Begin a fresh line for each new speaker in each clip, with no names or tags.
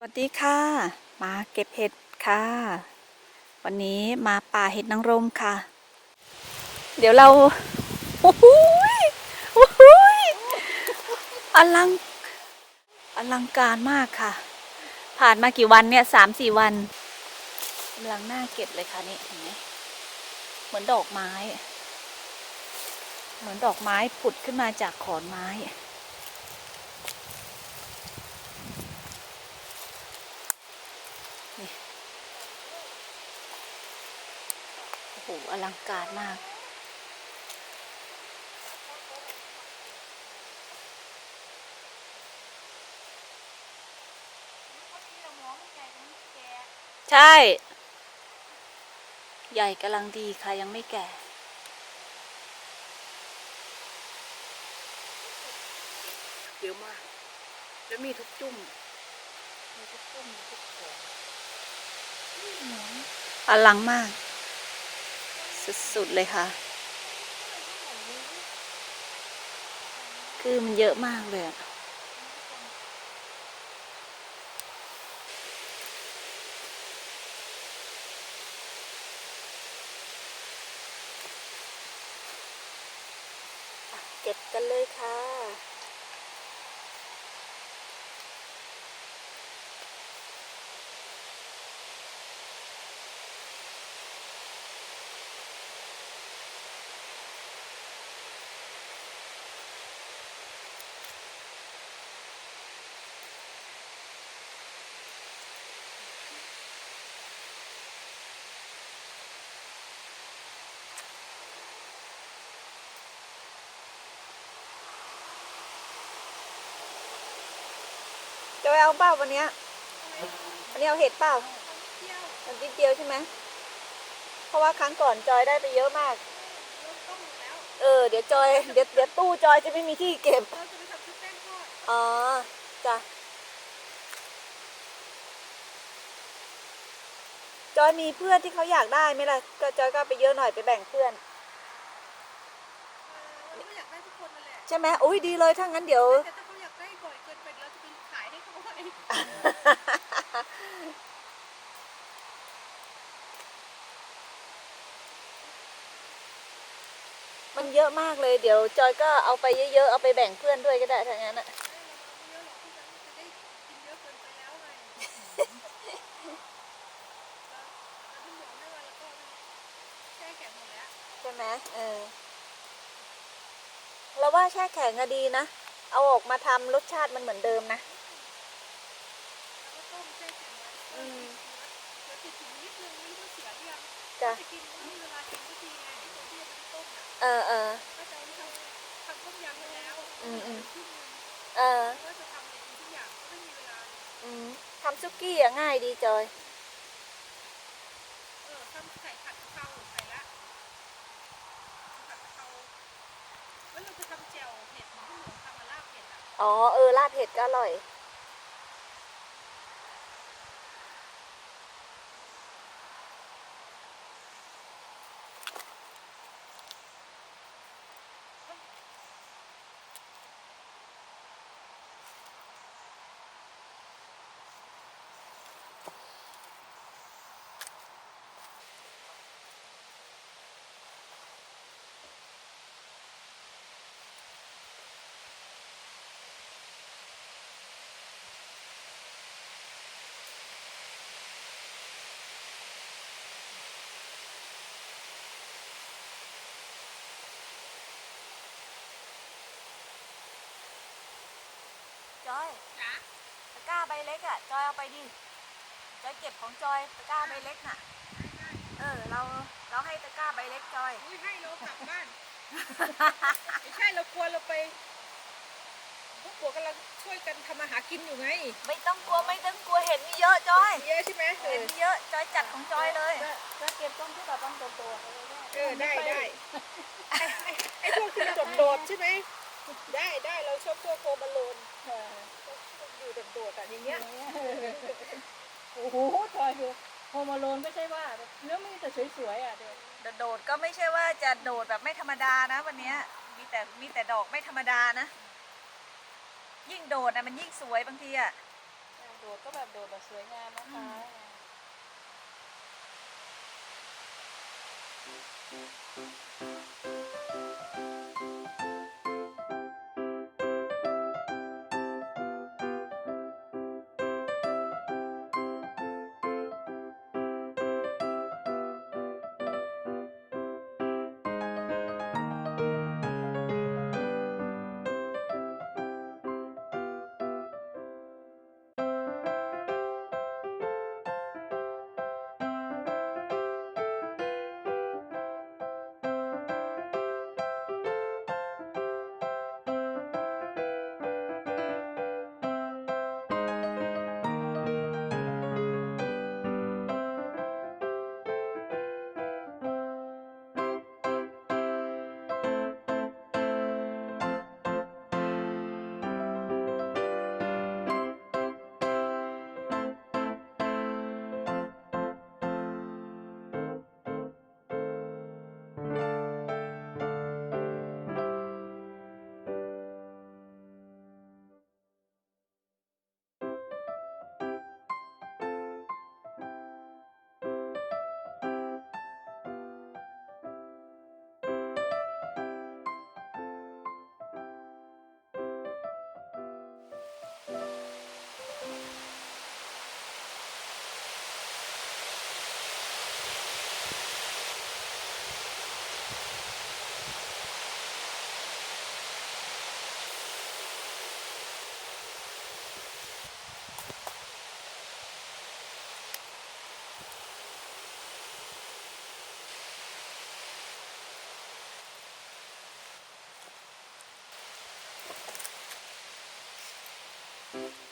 สวัสดีค่ะ มาเก็บเห็ดค่ะ วันนี้มาป่าเห็ดนางรมค่ะ เดี๋ยวเราโอ้โหยโอ้โหยอลังอลังการมากค่ะ ผ่านมากี่วันเนี่ยสามสี่วันกำลังน่าเก็บเลยค่ะนี่เห็นไหมเหมือนดอกไม้ เหมือนดอกไม้ผุดขึ้นมาจากขอนไม้ โอ้โหอลังการมาก ใช่ ใหญ่กำลังดีค่ะ ยังไม่แก่เยอะมาก แล้วมีทุกจุ่ม มีทุกจุ่มมีทุกของอลังมาก สุดๆ เลยค่ะ คือมันเยอะมากเลยอะเก็บกันเลยค่ะ จะไปเอาเปล่าวันเนี้ยวันนี้เอาเห็ดเปล่ามันนิดเดียวใช่ไหมเพราะว่าครั้งก่อนจอยได้ไปเยอะมาก เออ เดี๋ยวจอย เดี๋ยวเดี๋ยวตู้จอยจะไม่มีที่เก็บ
เราจะไปทำชุดแป้งทอด
อ๋อ จ้ะ จอยมีเพื่อนที่เขาอยากได้ไหมล่ะ ก็จอยก็เอาไปเยอะหน่อยไปแบ่งเพื่อน
เราก็อยากได้ทุกคนนั่นแหละ
ใช่ไหมโอ้ยดีเลย ถ้างั้นเดี๋ยว มันเยอะมากเลยเดี๋ยว จอยก็เอาไปเยอะๆ เอาไปแบ่งเพื่อนด้วยก็ได้ถ้างั้นอะ
เยอะหรอกที่จะจะได้กินเยอะเกินไปแล้วไงเราที่หมอไม่ว่าแล้วก็แช่แข็งหมดแล้ว
ใช่ไหมเออเราว่าแช่แข็งอะดีนะ เอาออกมาทำรสชาติมันเหมือนเดิมนะ
แล้วก็ต้มแช่แข็งไว้
อืม
เดี๋ยวติดถุงนิดนึงไม่รู้ว่าเสียหรือยัง
จ้ะ
จะกินไม่มีเวลากินทุกทีไงไอ้ตัวที่มันต้มอะ
เออเออ
ก็จะเอาไปทำทำต้มยำไปแล้ว
อืมอืม
ครึ่งนึง
เออ
ก็จะทำอะไรกินทุกอย่างก็ไม่มีเวลาเลย
อืมทำซุกี้อะง่ายดีจอย
เออทำไข่ผัดกะเพราใส่ละผัดกะเพราแล้วเราจะทำแจ่วเผ็ดเหมือนที่หนูทำมาลาบเผ็ดอะ
อ๋อเออราดเผ็ดก็อร่อย ใบเล็กอะจอยเอาไปดิจอยเก็บของจอยตะกร้าใบเล็กน่ะ เออ เราเราให้ตะกร้าใบเล็กจอย
อุ้ยให้เรากลับบ้าน ไม่ใช่เรากลัวเราไปพวกผัวกำลังช่วยกันทำอาหารกินอยู่ไง
ไม่ต้องกลัวไม่ต้องกลัวเห็นมีเยอะจอย
เยอะใช่ไหมเอ
เห็น
อ
มีเยอะจอยจัดของจอยเลย
จะเก็บต้นที่แบบต้นโตๆ
เออได้ได้ไอ้ไอ้ไอ้พวกที่มันโดดๆใช่ไหมได้ได้เราชอบพวกโคมาโลนอ ยู่โดดๆอะอย่างเงี้ย
โอ้โหจอยดูโฮมโลนก็ใช่ว่าเนื้อมีแต่สวยๆอะเดี๋ยว
โดดๆก็ไม่ใช่ว่าจะโดดแบบไม่ธรรมดานะ วันเนี้ยมีแต่มีแต่ดอกไม่ธรรมดานะ ยิ่งโดดนะมันยิ่งสวยบางทีอะ
ดูดก็แบบโดดแบบสวยงามนะคะ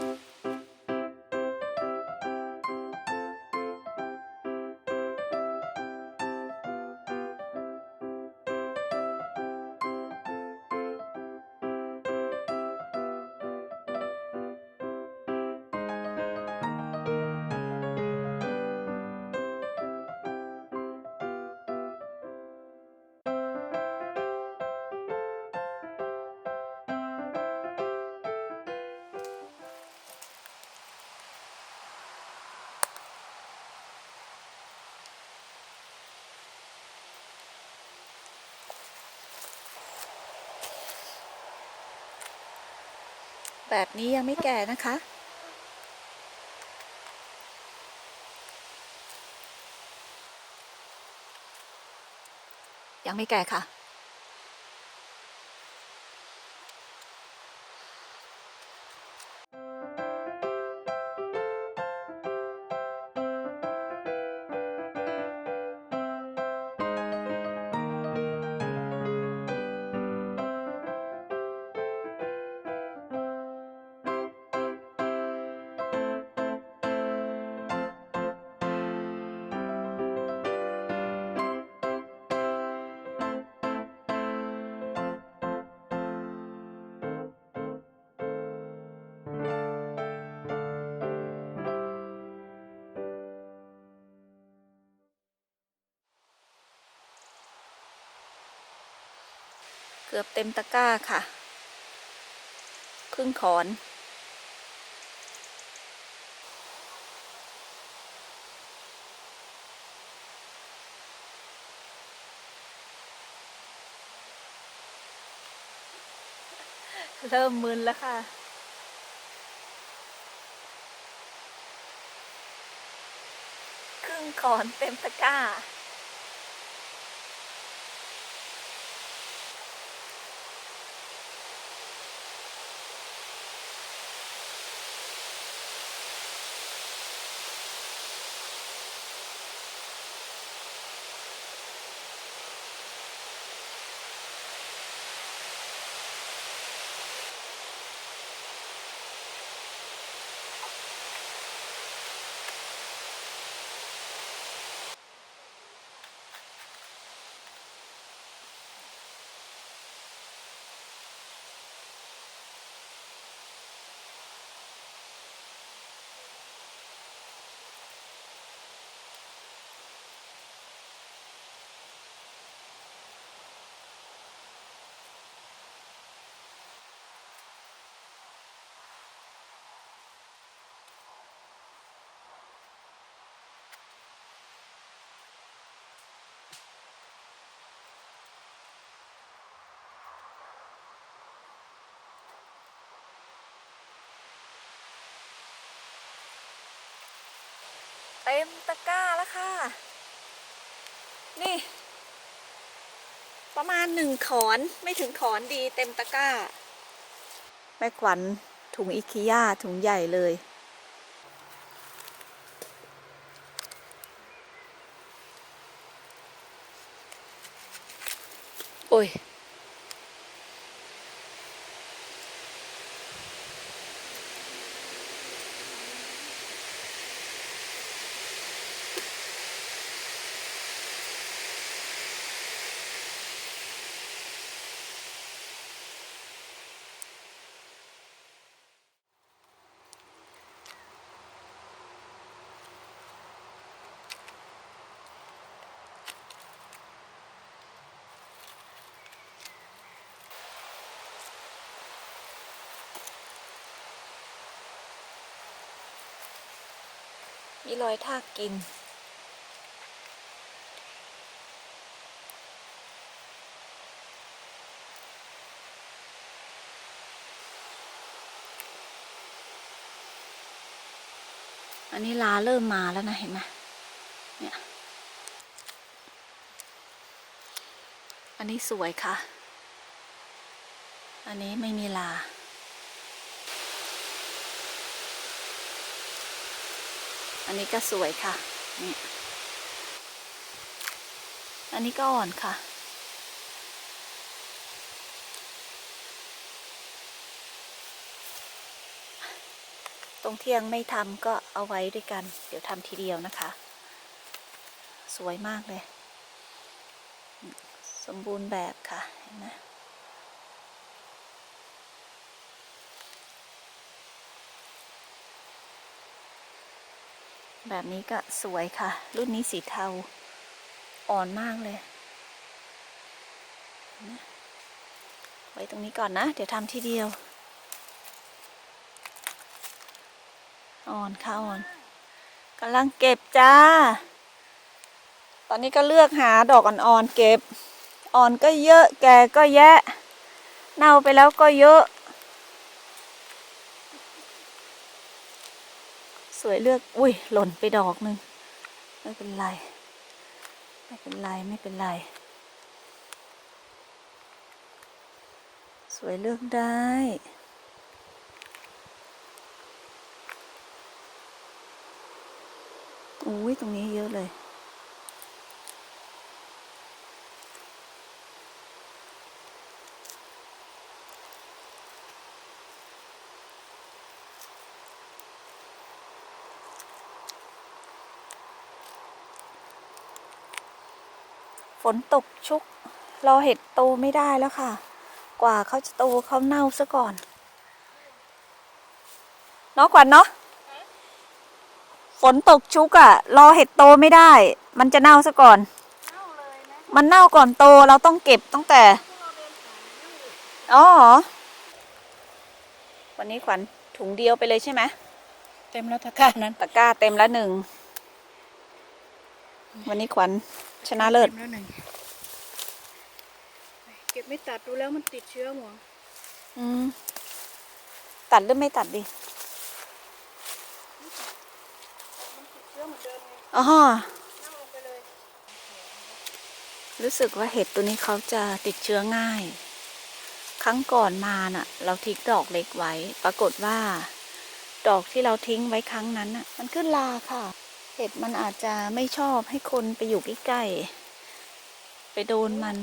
うん。
แบบนี้ยังไม่แก่นะคะ ยังไม่แก่ค่ะ เกือบเต็มตะกร้าค่ะ ครึ่งขอน เริ่มมึนแล้วค่ะครึ่งขอนเต็มตะกร้า เต็มตะกร้าแล้วค่ะ นี่ ประมาณหนึ่งขอนไม่ถึงขอนดีเต็มตะกร้า แม่ขวัญถุงอิคิยาถุงใหญ่เลย โอ้ย มีรอยทากกิน อันนี้ลาเริ่มมาแล้วนะ เห็นไหมเนี่ย อันนี้สวยค่ะ อันนี้ไม่มีลา อันนี้ก็สวยค่ะ นี่ อันนี้ก็อ่อนค่ะ ตรงเที่ยงไม่ทำก็เอาไว้ด้วยกัน เดี๋ยวทำทีเดียวนะคะ สวยมากเลย สมบูรณ์แบบค่ะ เห็นไหม แบบนี้ก็สวยค่ะ รุ่นนี้สีเทา อ่อนมากเลยนไหมไว้ตรงนี้ก่อนนะ เดี๋ยวทำทีเดียว อ่อนค่ะอ่อนกำลังเก็บจ้า ตอนนี้ก็เลือกหาดอกอ่อนๆเก็บ อ่อนก็เยอะ แก่ก็แยะ เน่าไปแล้วก็เยอะ สวยเลือก อุ้ยหล่นไปดอกหนึ่งไม่เป็นไร ไม่เป็นไร ไม่เป็นไร สวยเลือกได้อุ้ยตรงนี้เยอะเลย ฝนตกชุก รอเห็ดโตไม่ได้แล้วค่ะ กว่าเขาจะโตเขาเน่าซะก่อนเนาะขวัญเนาะฝนตกชุกอะ่ะ รอเห็ดโตไม่ได้ มันจะเน่าซะก่อน
เข้าเลยนะ
มันเน่าก่อนโตเราต้องเก็บตั้งแต่
พวกเราเดินผ่านนั่งอยู่
อ๋อเหรอวันนี้ขวัญถุงเดียวไปเลยใช่ไหม
เต็มแล้วตะกร้านั้น
ตะกร้าเต็มแล้วหนึ่งวันนี้ขวัญ ชนะเลิศ
ต็มแล้วหนึ่งเก็บไม่ตัดดูแล้วมันติดเชื้อหมอ
อืม ตัดหรือไม่ตัดดี
มันติดเชื้อเหมือนเดิมไง
อ๋อ
นั่งลงไปเลย
รู้สึกว่าเห็ดตัวนี้เขาจะติดเชื้อง่าย ครั้งก่อนมาน่ะ เราทิ้งดอกเล็กไว้ ปรากฏว่า ดอกที่เราทิ้งไว้ครั้งนั้นน่ะ มันขึ้นลาค่ะเห็ดมันอาจจะไม่ชอบให้คนไปอยู่ใกล้ๆไปโดนมัน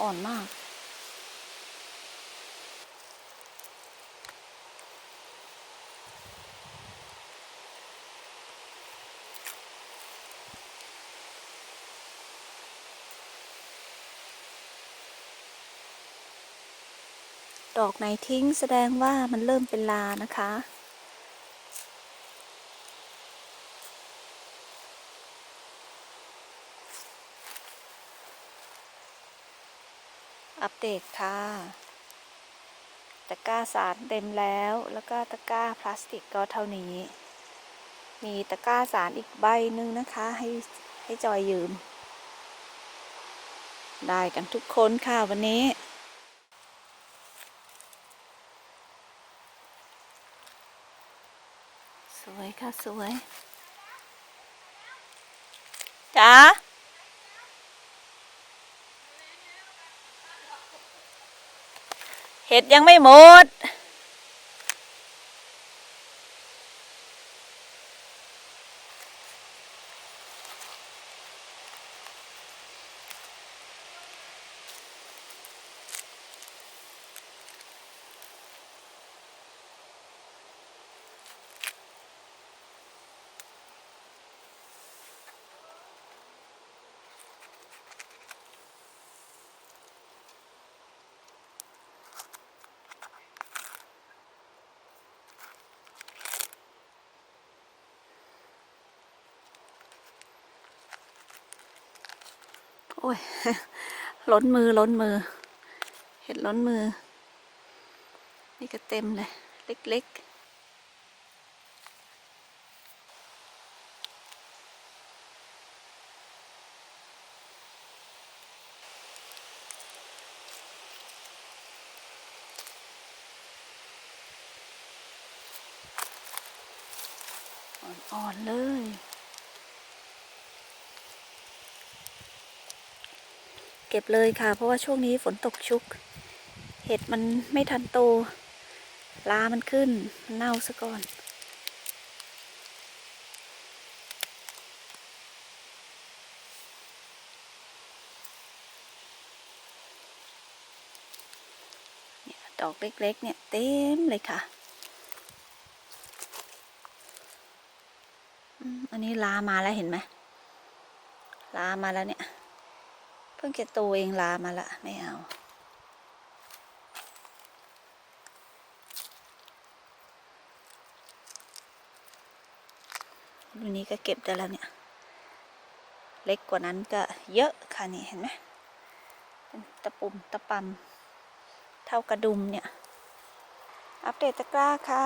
อ่อนมาก ดอกไหนทิ้งแสดงว่ามันเริ่มเป็นลานะคะ อัปเดตค่ะ ตะกร้าสารเต็มแล้ว แล้วก็ตะกร้าพลาสติกก็เท่านี้ มีตะกร้าสารอีกใบหนึ่งนะคะ ให้ให้จอยยืม ได้กันทุกคนค่ะวันนี้สวยค่ะ สวย จ้า เห็ดยังไม่หมด โอ้ย ล้นมือล้นมือ เห็ดล้นมือ นี่ก็เต็มเลย เล็กๆอ่อนๆเลย เก็บเลยค่ะ เพราะว่าช่วงนี้ฝนตกชุก เห็ดมันไม่ทันโตลามันขึ้นมันเน่าซะก่อนเนี่ยดอกเล็กๆ เนี่ย เต็มเลยค่ะ อันนี้ลามาแล้วเห็นไหมลามาแล้วเนี่ย พิ่งจะโตเองลามาละ ไม่เอาวันนี้ก็เก็บได้แล้วเนี่ย เล็กกว่านั้นก็เยอะค่ะนี่เห็นไหมเป็นตะปุ่มตะปำเท่ากระดุมเนี่ย อัปเดตตะกร้าค่ะ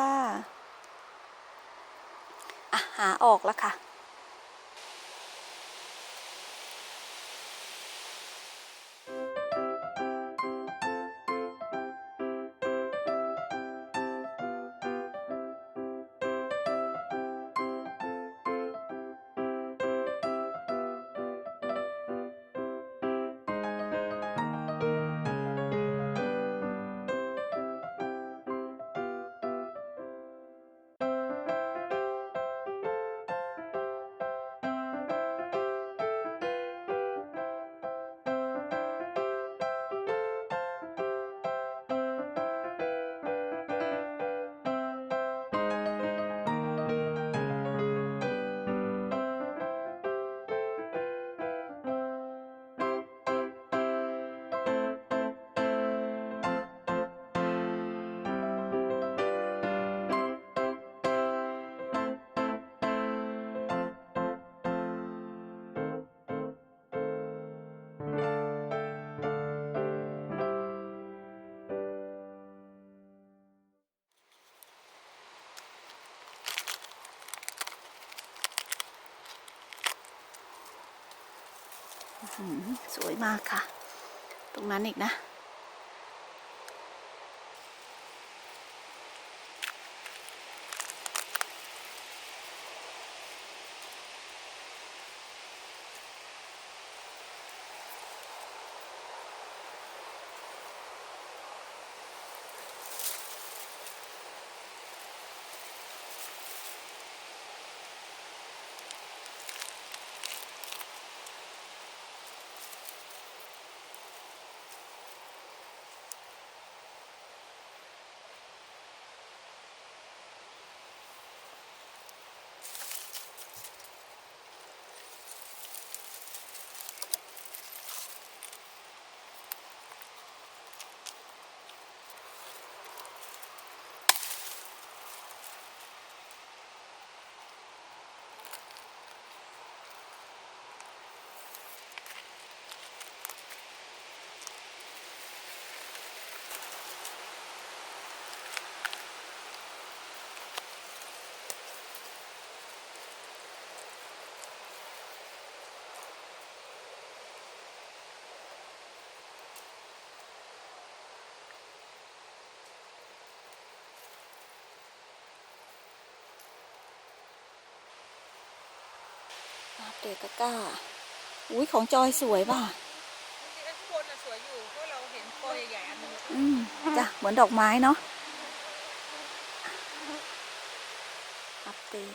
อะ หาออกแล้วค่ะ สวยมากค่ะ ตรงนั้นอีกนะ เดตตะกร้า อุ้ยของจอยสวยป่ะ
จริงๆข้างบนน่ะสวยอยู่เพราะเราเห็นโปรใหญ่ๆอันนึง
อืมจ้ะเหมือนดอกไม้เนาะอัปเดต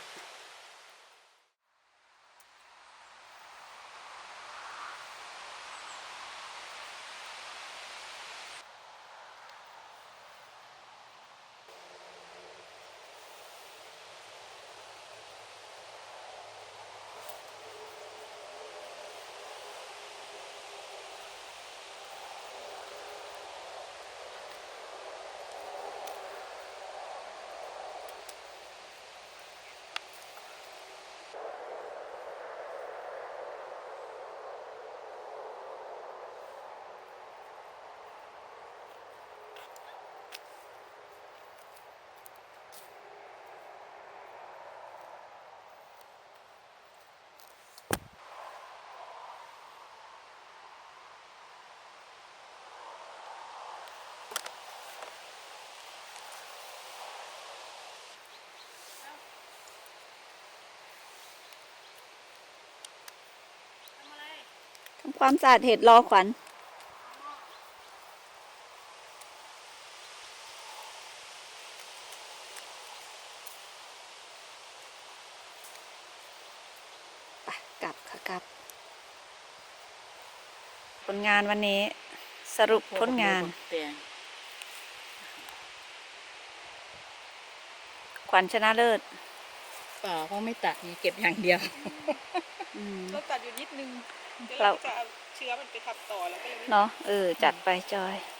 ความสะอาดเห็ดรอขวัญไปกลับค่ะกลับ ผลงานวันนี้สรุปผลงาน
เปลี่ยน
ขวัญชนะเลิศ
เปล่าเพราะไม่ตัดนี่เก็บอย่างเดียว
อืม
เราตัดอยู่นิดนึง เดี๋ยว
เรา
เรา จะเอาเชื้อมันไปทับต่อแล้วก็เลยไม่
เนาะเออจัดไปจอย
เ